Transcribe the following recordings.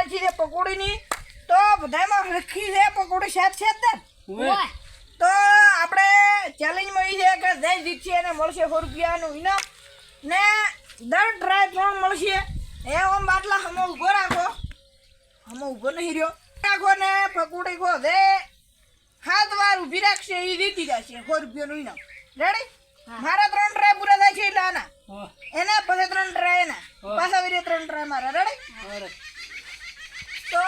નાખી છે પકોડીની. તો બધામાં લખી છે પકોડી સાત ઓય. તો આપણે ચેલેન્જ મળી છે કે જે જીતશે એને મળશે સો રૂપિયાનું ઇનામ. ને દર ડ્રાય ત્રણ મળશે. એ ઓમ બાટલા હમો ઊભો રાખો. હમો ઊભો નહીં રહ્યો. રાખો ને પકોડી ખો. દે હાથ વાર ઊભી રાખશે એ જીતી જશે સો રૂપિયાનું ઇનામ. રેડી મારા ત્રણ ટ્રાય પૂરા થાય છે એટલે આના. એના પછી ત્રણ ટ્રાય એના. પાછા વીરે ત્રણ ટ્રાય મારા. રેડી. તો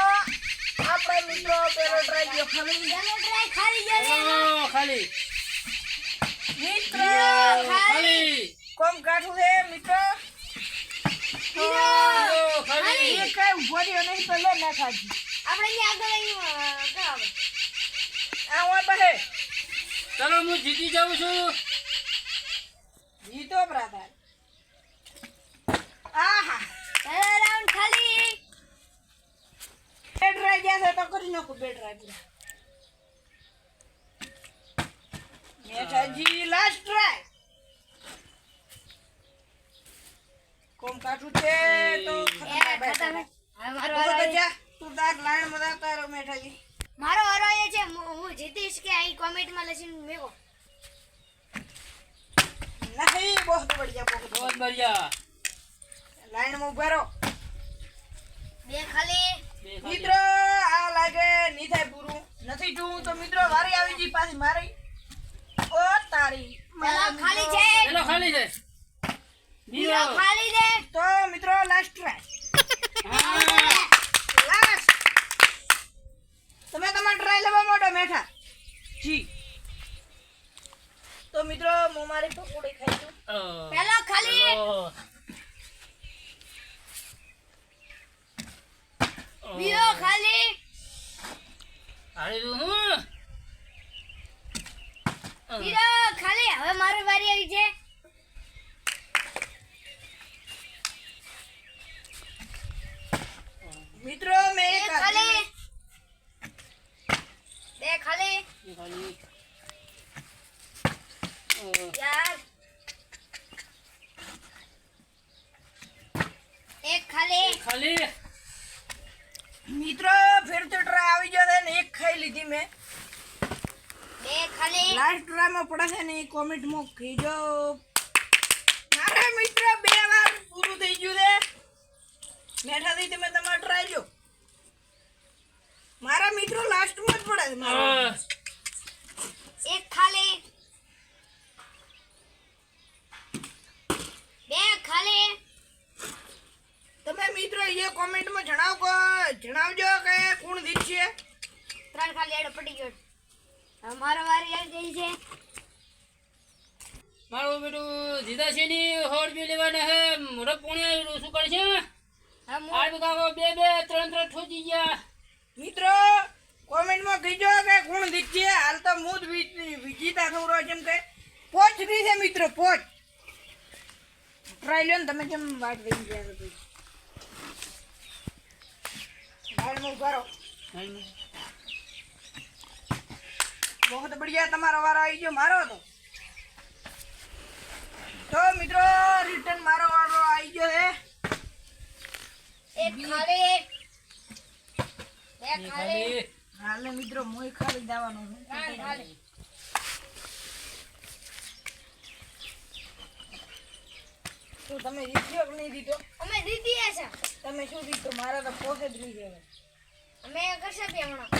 આપણે મિત્રો પેલો ટ્રાય ગયો ખાલી. ચાલો try ખાલી. ઓ, ખાલી. મિત્રો ખાલી. કોમ કાઠું છે મિત્ર? ખાલી. એ કઈ ઊભો રહ્યો નહીં પહેલો ના ખાધી આપણે અહીંયા આગળ. આ હોય પાસે ચાલો હું જીતી જાઉં છું. જીતો બ્રાધર. આહા ચાલો round ખાલી ગયા છે તો કરી નાખું બેડ રાખી મેઠાજી લાસ્ટ ટ્રાય કોમ કાઠું છે તો મારો વારો તો આવી- જા તું તાર લાઈનમાં તારો મેઠાજી મારો વારો એ છે હું જીતીશ કે અહીં કોમેન્ટમાં લખીને મેકો નહીં બહુ બઢિયા બહુ બહુ બઢિયા લાઈનમાં ઊભા રહો. બે ખાલી. મિત્રો આ લાગે નહીં થાય પૂરું. નથી જોવું તો મિત્રો વારી આવી ગઈ પાછી મારી. ઓ તારી. ખાલી છે. એનો ખાલી છે. ખાલી છે. તો મિત્રો લાસ્ટ ટ્રાય લાસ્ટ તમે તમારે ટ્રાય લેવા માંડો મેઠા. જી. તો મિત્રો હું મારી પકોડી ખાઈ છું. પહેલા ખાલી. ઓ. ઓ. બીજો ખાલી તું હું? બીજો ખાલી હવે મારી વારી આવી છે. મિત્રો મેં ખાલી. બે ખાલી. ખાલી. યાર. એક ખાલી. ખાલી. મિત્રો ફેર તો ટ્રાય આવી ગયો છે ને એક ખાઈ લીધી મેં. બે ખાલી. લાસ્ટ ટ્રાયમાં પડે છે ને એ કોમેન્ટમાં કહેજો. મારા મિત્ર બે વાર પૂરું થઈ ગયું છે. મેઠાથી તમે તમારે ટ્રાય જો મારા મિત્રો લાસ્ટમાં જ પડે છે મારા. એક ખાલી. બે ખાલી. તમે મિત્રો એ કોમેન્ટમાં જણાવો જણાવજો કે કોણ જીતશે. ત્રણ ખાલી એડ પડી ગયો. અમારો મારો વારી આવી ગઈ છે. મારું બેટું જીતા છે ની હોડ બી લેવાના હે મોટો પોણી શું કરશે? હવે હું બે બે ત્રણ ત્રણ ઠોચી ગયા. મિત્રો કોમેન્ટમાં કહીજો કે કોણ જીતશે. હાલ તો હું જ થઉં રહ્યો જેમ કે પોચ રહી છે મિત્રો પોચ. ટ્રાય લ્યો ને તમે કેમ વાત કરી ગયા છો ઊભા રહો. બહુ બઢિયા તમારો વારો આવી ગયો મારો તો. તો મિત્રો રિટર્ન મારો વારો આવી ગયો હે. એક ખાલી. એક ખાલી. ખાલી. હાલે મિત્રો મોય ખાલી દાવાનો છું ખાલી. તો તમે જીત્યો કે નહીં જીતો અમે જીતીએ છે. તમે શું કીધું? મારા તો પોતે જ રહી ગયા. અમે કરશે બે હમણાં.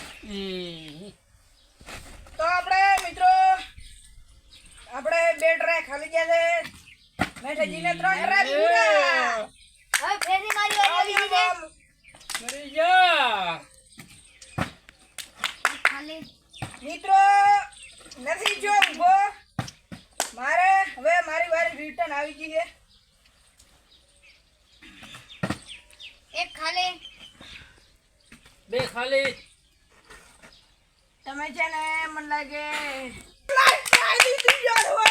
તો આપણે મિત્રો આપણે બે ટ્રેક ખાલી ગયા છે. મેઠાજીને ત્રણ ટ્રેક પૂરા હવે ફેરી મારી આવી ગઈ છે જા. ખાલી. મિત્રો નથી જો ઊભો મારે હવે મારી વારી રિટર્ન આવી ગઈ છે. એક ખાલી. બે ખાલી. તમે છે ને મને લાગે લાઈટ ટ્રાય દીધી યાર હવે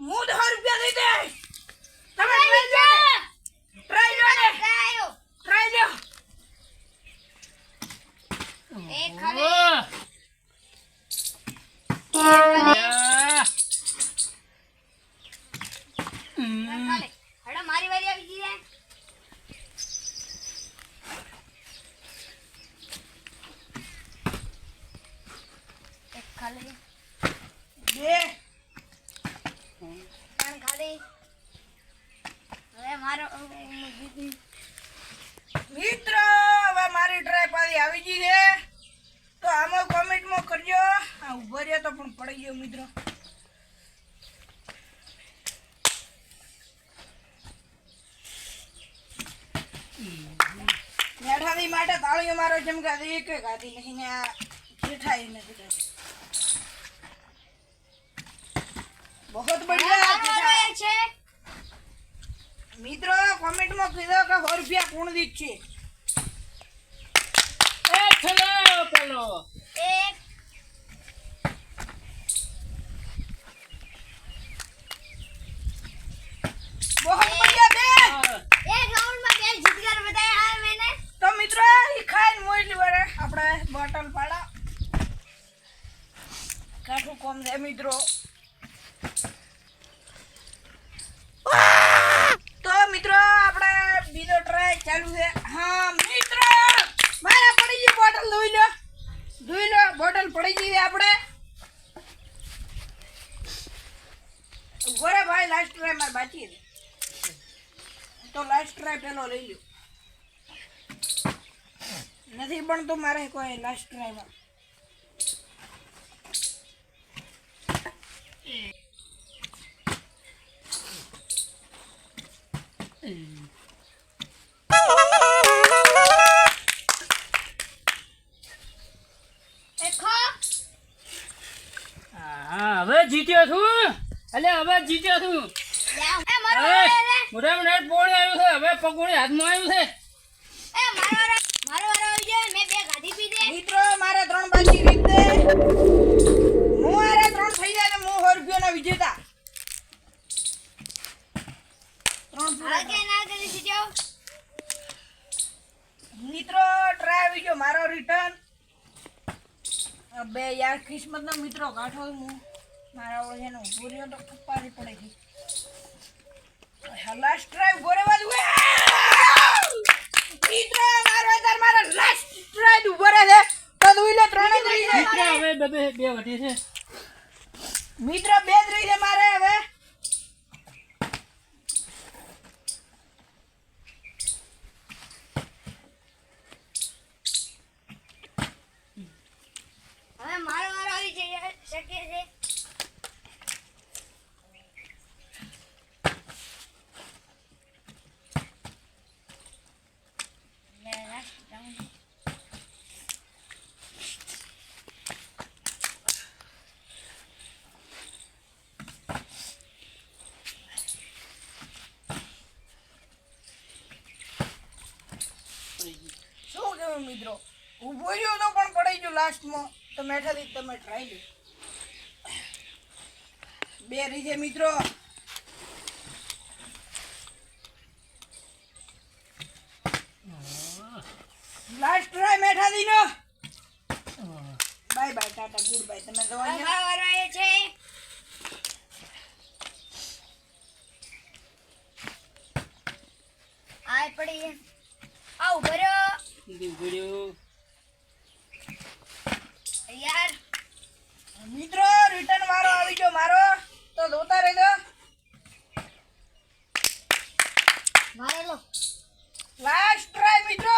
હું દસ રૂપિયા દઈ દે તમે ટ્રાય લો ને ગાયો ટ્રાય લો એક ખાલી ઓ. યા. ત્રણ ખાલી હવે મારી વારી આવી ગઈ છે ખાલી બે ત્રણ ખાલી હવે મારો દીદી મિત્ર હવે મારી ટ્રાય પાછી આવી ગઈ છે તો આમાં કોમેન્ટમાં કરજો આ ઊભો રહ્યો તો પણ પડી ગયો મિત્રો મેઠાની માટે તાળીઓ મારો ચમકા એક ગાધી નહીં ને આ જેઠાઈ નથી. બહુત બઢિયા છે. મિત્રો કોમેન્ટમાં કીધો કે સો રૂપિયા કોણ દીધ છે એ પેલો એક બહુ બઢિયા બે હા. એક રાઉન્ડમાં બે જીત કર બતાયા હા મેને તો મિત્રો ઈ ખાઈને મોઈલી વારે આપણે બોટલ પાડા કોમ છે મિત્રો તો મિત્રો આપણે બીજો ટ્રાય ચાલુ છે. હા મિત્રો! મારે પડી ગઈ બોટલ ધોઈ લો. ધોઈ લો બોટલ પડી ગઈ છે આપણે. ગોરે ભાઈ લાસ્ટ ટ્રાય મારે બાકી છે. તો લાસ્ટ ટ્રાય પેલો લઈ લ્યો. નથી પણ તો મારે કોઈ લાસ્ટ ટ્રાયમાં જીત્યો છું એટલે હવે જીત્યો છું. જાઓ એ મારો હવે વારો છે મોટા મોટા પોણી આવ્યું છે હવે પકોડી હાથમાં આવ્યું છે. એ મારો વારો મારો વારો આવી ગયો મેં બે ગાડી પીધી. મિત્રો મારે ત્રણ બાકી રીતે. હું મારે ત્રણ થઈ જાય હું સો રૂપિયાના વિજેતા. ત્રણ પૂરા હવે કે ના કરી દીધો મિત્રો ટ્રાય આવી ગયો મારો રિટર્ન બે યાર કિસ્મત ના મિત્રો કાઢો હું. મારા એનો ઊભો રહ્યો તો કપારી પડે છે. લાસ્ટ ટ્રાય ઊભો રહેવા દઉં મિત્રો મારો મારા લાસ્ટ ટ્રાય ઊભો રહે છે. તો દુઈ લે ત્રણ જ રહી છે મિત્ર હવે બે બે વટી છે. મિત્ર બે જ રહી છે મારે હવે મારો વારો આવી જઈ શકે છે લે, last round. શું કેવું મિત્રો ઊભો રહ્યો તો લાસ્ટમાં તો મેઠાથી તમે ટ્રાય લો બે રીજે મિત્રો. લાસ્ટ ટ્રાય મેઠાથી નો bye bye tata good bye તમે જવા દવા છે. આ પડી આવ ભર્યો રહ્યો. ગોળ્યો યાર મિત્રો રિટર્ન વારો આવી ગયો મારો. તો જોતા રહેજો. મારેલો લાસ્ટ ટ્રાય મિત્રો.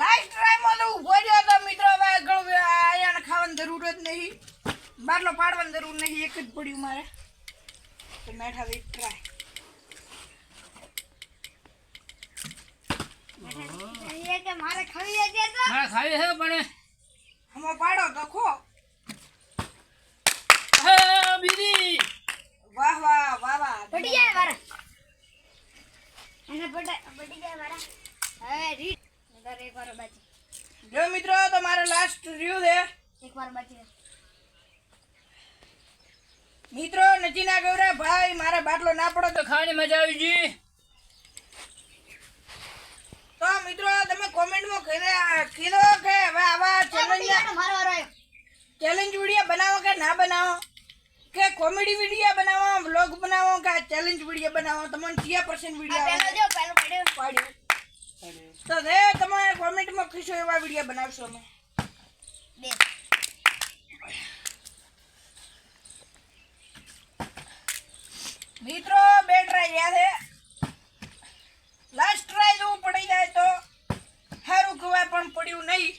લાસ્ટ ટ્રાયમાં તો ઊભો રહ્યો તો મિત્રો હવે આગળ આયાને ખાવાની જરૂર જ નહીં. બારલો પાડવાની જરૂર નહીં એક જ પડ્યું મારે. તો મેઠા હવે ટ્રાય એ કે મારે ખાવી હતી તો? મારે ખાવી છે પણ હમો પાડો તો ખો હા બીજી વાહ વાહ વાહ વાહ પડી જાય મારા એને પડી પડી જાય મારા હવે રીટ નગર એક વાર બાકી જો મિત્રો તો મારે લાસ્ટ રહ્યું છે. એકવાર મિત્રો નચી ના ગૌરા ભાઈ મારા બાટલો ના પડો તો ખાવાની મજા આવી ગઈ. તો મિત્રો તમે કોમેન્ટમાં કીધે- કે હવે આવા ચેલેન્જ વીડિયો બનાવો કે ના બનાવો? કે કોમેડી વીડિયો બનાવો વ્લોગ બનાવો કે ચેલેન્જ વીડિયો બનાવો? તમને કયા પર્સન્ટ વીડિયો પડ્યો. તો તમે કોમેન્ટમાં ખુશ એવા વીડિયો બનાવશો અમે. બે મિત્રો બે ટ્રાય રહ્યા છે. લાસ્ટ ટ્રાય જેવું પડી જાય તો સારું કહેવાય પણ પડ્યું નહીં.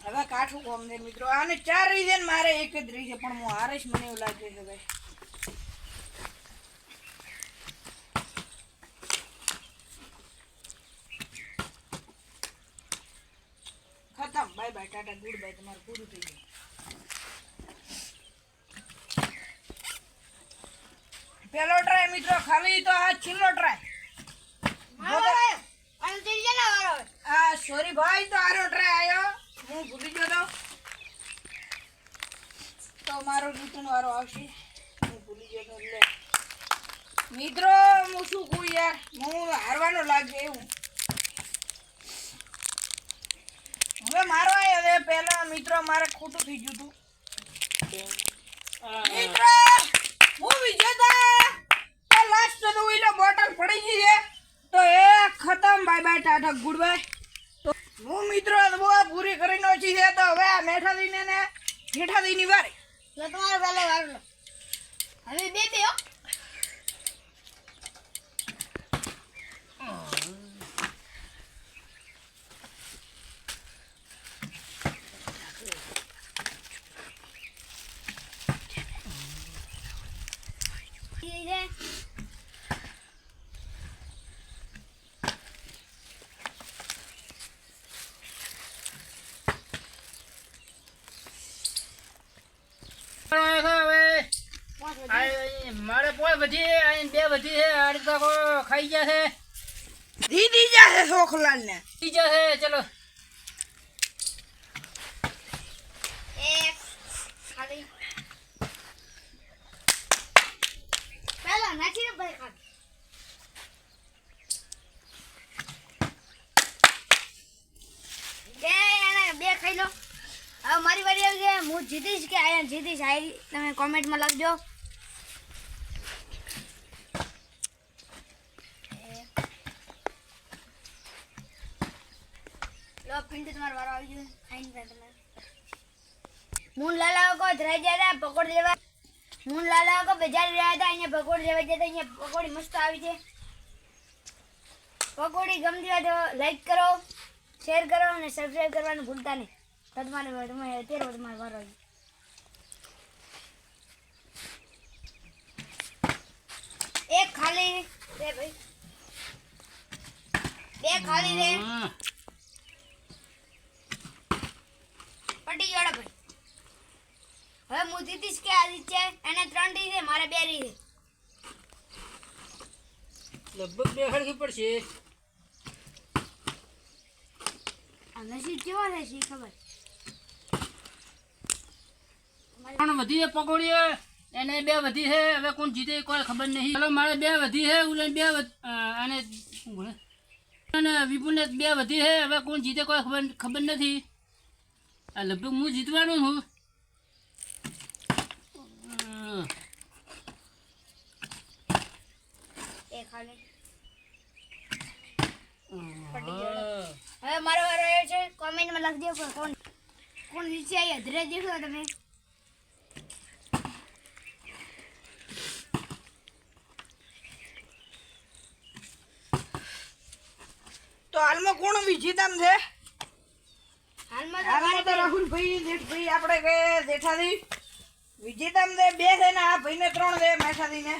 હવે કાઠું કોમ છે મિત્રો. આને ચાર રીઝન મારે એક જ રહી પણ હું હારે મને એવું લાગે છે, ભાઈ. બાય ટાટા ગુડ બાય તમારું પૂરું થઈ ગયું. પેલો ટ્રાય મિત્રો ખાલી તો આ છેલ્લો ટ્રાય. આ સોરી ભાઈ તો આરો ટ્રાય આવ્યો હું ભૂલી ગયો તો. તો મારો રિટર્ન વારો આવશે. હું ભૂલી ગયો તો એટલે. મિત્રો હું શું કહું યાર? હું હારવાનો લાગે એવું. હવે મારો હવે પહેલા મિત્રો મારે ખોટું થઈ ગયું હતું મિત્રો, હું વિજેતા લાસ્ટ તો ઓઈલો બોટલ પડી ગઈ છે. તો એ ખતમ. Bye bye tata. Good bye તો હું મિત્રો આ પૂરી કરી નાખી છે. તો હવે આ મેઠાદીને ને જેઠાદીની વારી. લો તમારો પહેલો વારો લો. હવે બે બે હો. ઈ છે. હવે પાંચ વધી. આ બે વધી છે અડધા કો ખાઈ ગયા છે દીદી જશે શોખલાલ ને બીજા છે ચલો. એક ખાલી. નાખી ને ભાઈ ખાલી બે ખાઈ લો. હવે મારી વારી આવી ગયા હું જીતીશ કે આયા જીતીશ? આઈ તમે કોમેન્ટમાં લખજો. લો પિંટુ તમારો વારો પકોડી ગમતી હોય તો લાઈક કરો શેર કરો અને સબસ્ક્રાઈબ કરવાનું ભૂલતા નહીં. અત્યારે વારો એક ખાલી રે ભાઈ. બે ખાલી રે હમ. પટી જોડે ભાઈ. હવે હું જીતીશ કે આદિત્ય એને ત્રણ રી છે મારે બે રી છે. લગભગ બે હળખી પડશે. નસીબ કેવો રહેશે ખબર? પણ વધી છે પકોડી એને બે વધી છે હવે કોણ જીતે કોઈ ખબર નહીં. ચાલો મારે બે વધી છે ઉલન બે અને? અને વિપુલને બે વધી છે હવે કોણ જીતે કોઈ ખબર ખબર નથી. આ લગભગ હું જીતવાનો છું એ. હવે મારો વારો આવ્યો છે કોમેન્ટમાં લખજો કે કોણ કોણ નીચે આવી અધરે દેખો તમે. તો હાલમાં કોણ વિજેતા છે? હાલમાં તો રાહુલભાઈ જેઠભાઈ આપણે કે જેઠાજી વિજેતા છે બે છે ને આ ભાઈને ત્રણ દે મેઠાદીને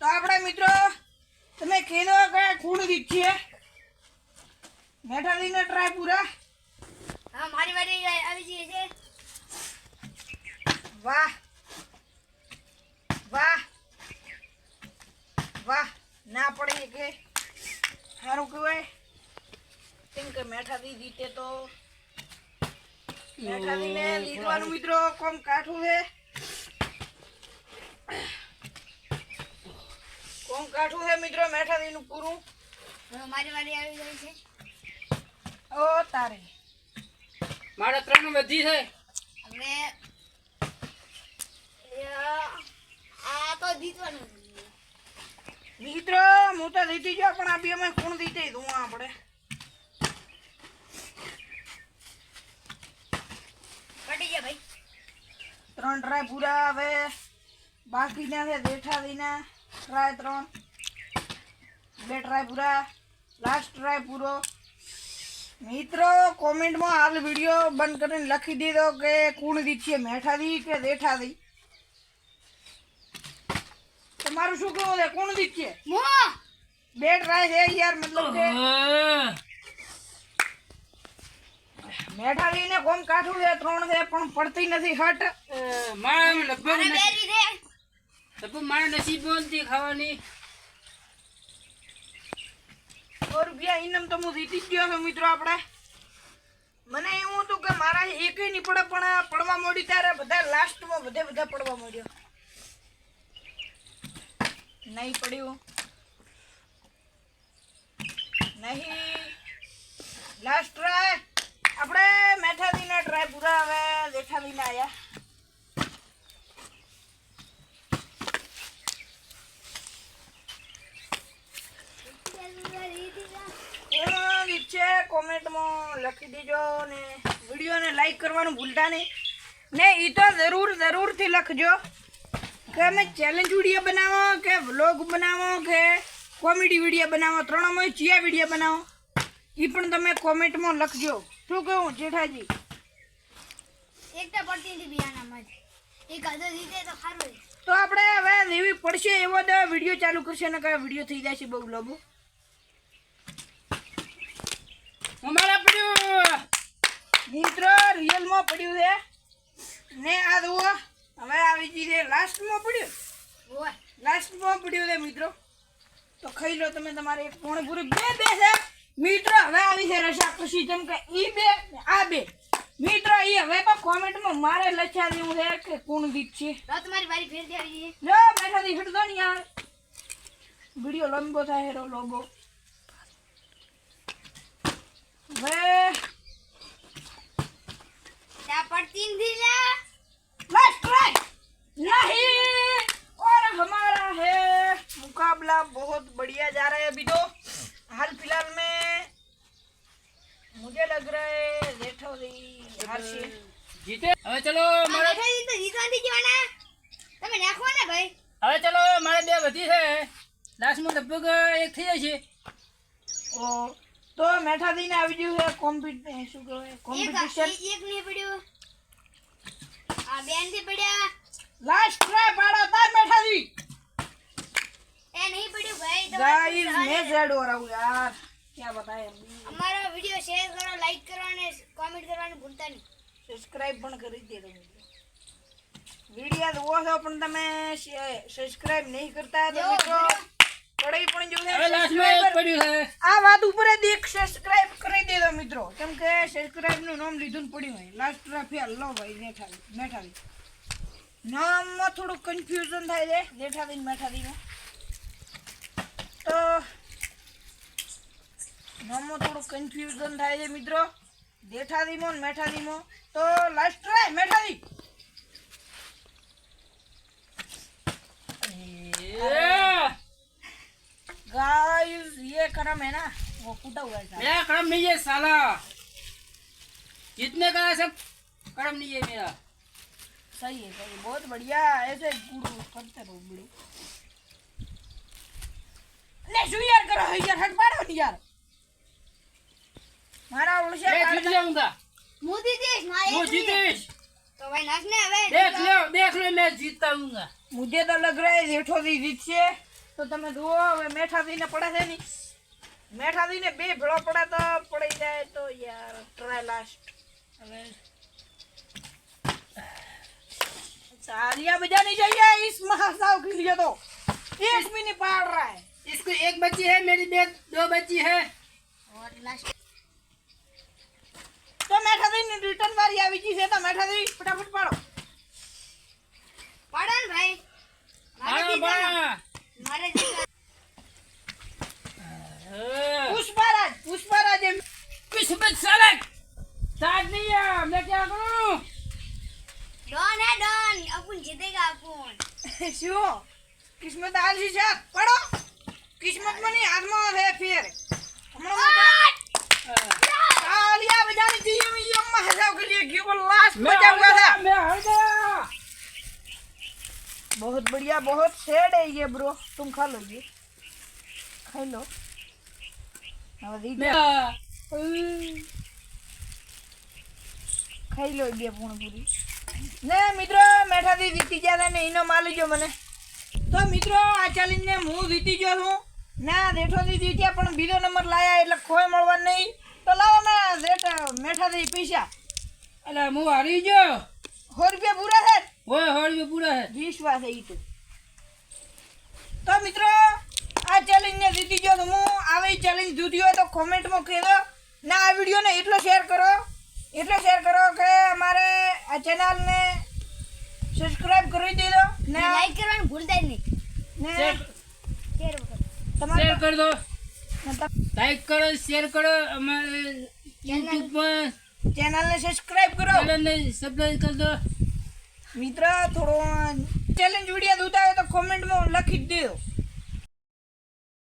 તો આપણે મિત્રો તમે કીધો કે ખૂણ દીધી મેઠાદીને ટ્રાય પૂરા. હા મારી વારી આવી ગઈ છે. વાહ વાહ વાહ ના પડે કે. સારું કહેવાય. કેમ કે મેઠાદી જીતે તો. મેઠાદીને જીતવાનું મિત્રો કોમ કાઠું છે કોમ કાઠું છે મિત્રો મેઠાદીનું પૂરું. હવે મારી વારી આવી ગઈ છે. ઓ તારે. મારે ત્રણ વધી છે. હવે આ તો જીતવાનું મિત્રો હું તો જીતી ગયો પણ આ બે અમે કોણ જીતે? દઉં આપણે પટી ગયા ભાઈ ત્રણ ટ્રાય પૂરા હવે. બાકીના છે દઈને ટ્રાય ત્રણ. બે ટ્રાય પૂરા. લાસ્ટ ટ્રાય પૂરો. મિત્રો કોમેન્ટમાં હાલ વીડિયો બંધ કરીને લખી દીધો કે કુણ રીત છે મેઠાદી કે દેઠાદી તમારું શું કહેવું છે? કોણ દી છે બે ટ્રાય છે યાર મતલબ કે અ, મેઠાદી ને કોમ કાઠું છે ત્રણ છે પણ પડતી નથી હટ. મારે લગભગ રીતે લગભગ મારે નસીબ બોલતી ખાવાની. સો રૂપિયા ઇનામ તો હું જીતી જ ગયો છું મિત્રો આપણે. મને એવું હતું કે મારા એક નહીં પડે પણ પડવા મોડી ત્યારે બધા લાસ્ટમાં બધે બધા પડવા મળ્યો નહીં પડ્યું. નહીં. લાસ્ટ ટ્રાય આપણે મેઠાદીના ડ્રાય પૂરા હવે જેઠાદીના આવ્યા છે કોમેન્ટમાં લખી દેજો ને વિડીયોને લાઈક કરવાનું ભૂલતા નહીં. ને એ તો જરૂર, જરૂરથી લખજો. કે અમે ચેલેન્જ વીડિયો બનાવો, કે વ્લોગ બનાવો, કે કોમેડી વીડિયો બનાવો ત્રણમાં ચિયા વીડિયો બનાવો. એ પણ તમે કોમેન્ટમાં લખજો. શું કહું જેઠાજી? એકતા પડતી હતી બિયાનામાં જ. એક જીતે તો સારું તો આપણે હવે લેવી પડશે એવો તો વીડિયો ચાલુ કરશે ને કયા વીડિયો થઈ જશે બહુ લાંબો. અમારે પડ્યું મિત્રો રિયલમાં પડ્યું છે. ને આ જુઓ હવે આવી ગઈ છે લાસ્ટમાં પડ્યું. લાસ્ટ લાસ્ટમાં પડ્યું છે મિત્રો. તો ખાઈ લો તમે તમારે એક પોણે પૂરું બે બે છે મિત્રો હવે આવી છે રસા ખુશી જેમ કે ઈ બે ને આ બે મિત્રો ઈ હવે તો કોમેન્ટમાં મારે લખ્યા દેવું છે કે કોણ દીપ છે લો તમારી બારી ફેર આવી છે લો બેઠા થી હટતો ને યાર વિડીયો લંબો થાય હેરો લોબો હવે ત્યાં પડતી નથી લ્યા. लास्ट ट्राई नहीं और हमारा है मुकाबला बहुत बढ़िया जा रहा है अभी तो हाल फिलहाल में मुझे लग रहा है जेठोरी हारशी જીતે હવે ચલો આ મારે બેઠા છે તો જીતવા નથી જવાના. તમે નાખો ને ભાઈ હવે ચલો મારે બે વધી છે લાસ્ટમાં લગભગ એક થઈ જાય છે ઓ તો મેઠા દઈને આવી ગયું છે કોમ્પિટ શું કહેવાય એક કોમ્પિટિશન એક એક નહીં પડ્યું આ બેન થી પડ્યા લાસ્ટ ટ્રાય પાડો તાર મેઠા દી એ નહીં પડ્યું ભાઈ તમારે गाइस પડ્યું. मैं जेड ક્યાં બતાય અમારો વિડિયો શેર કરો લાઈક કરો અને કોમેન્ટ કરવાનું ભૂલતા નહીં. સબસ્ક્રાઇબ પણ કરી દેજો વિડિયો જોવો છો પણ તમે સબસ્ક્રાઇબ નહીં કરતા તો મિત્રો કડાઈ પણ જોવે આ વાત ઉપર દેખ સબસ્ક્રાઇબ કરી દેજો મિત્રો. કેમ કે સબસ્ક્રાઇબનું નામ લીધું પડ્યું હોય. લાસ્ટ ટ્રાફી લો ભાઈ મેઠાવી મેઠાવી નામમાં થોડું કન્ફ્યુઝન થાય છે. જેઠાવી મેઠાવીમાં તો નામમાં થોડું કન્ફ્યુઝન થાય છે મિત્રો જેઠાદીમો ને મેઠાદીમો તો લાસ્ટ ટ્રાય મેઠાદી એ, गाइस ये करम है ना वो फूटा हुआ है सारा। मेरा कर्म नहीं है साला जीतने का सब कर्म नहीं है मेरा सही है सही है बहुत बढ़िया ऐसे गुरु करते रहो बड़े ले શું યાર કરો યાર હટ પાડો ને યાર मुझे तो लग रहा है जेठो दी जीतसे तो तुम्हें दो मेठा दी ने पड़ा है नहीं मेठा दी ने बे भड़ो पड़ा तो पड़ जाए तो यार ट्राई लास्ट अबे तालियाँ बजानी चाहिए इस महासाव के लिए तो एक भी नहीं पाड़ रहा है इसको एक बच्ची है मेरी बेट दो बच्ची है और लास्ट તો મેઠાભાઈ રિટર્ન વારી આવી ગઈ છે તો મેઠાભાઈ ફટાફટ પાડો. પાડો ને ભાઈ. મારે પુષ્પરાજ પુષ્પરાજ એમ. કિસ્મત સલક સાજ નહીં હમને ક્યાં કરું? ડોન હે ડોન. અપુન જીતેગા અપુન. શું? કિસ્મત આલસી છે? પડો. કિસ્મત મને હાથમાં છે ફેર. હમણાં તાલિયા બજાની चाहिए मैं ये महासाव के लिए केवल लास्ट बचा हुआ था मैं हार गया बहुत बढ़िया बहुत सेड है ये ब्रो तुम खा लो ये खाई लो હવે રીત- ખાઈ લો બે પૂણ પૂરી ને મિત્રો મેઠાથી જીતી ગયા હતા ને એનો માલ જો મને તો મિત્રો આ ચેલેન્જને હું જીતી ગયો છું ના દેઠોથી જીત્યા પણ બીજો નંબર લાયા એટલે કોઈ મળવા નહીં તો લાવો મેં મેઠા થઈ પૈસા એટલે હું હારી ગયો. સો રૂપિયા પૂરા છે? હોય હળવી પૂરા છે. વિશ્વાસ છે ઈ તો તો મિત્રો આ ચેલેન્જને જીતી ગયો તો હું આવી ચેલેન્જ જીતી હોય તો કોમેન્ટમાં કહેજો. ના આ વિડીયોને એટલો શેર કરો એટલો શેર કરો કે અમારે આ ચેનલને સબસ્ક્રાઇબ કરી દીધો ને લાઈક કરવાનું ભૂલતા જ નહીં. ને શેર શેર તમારે શેર કરી દો. લાઈક કરો શેર કરો અમારે યુટ્યુબ ચેનલને સબસ્ક્રાઇબ કરો. ચેનલને સબસ્ક્રાઇબ કરી દો. મિત્ર થોડો ચેલેન્જ વીડિયો જોતા હોય તો કોમેન્ટમાં લખી જ દેજો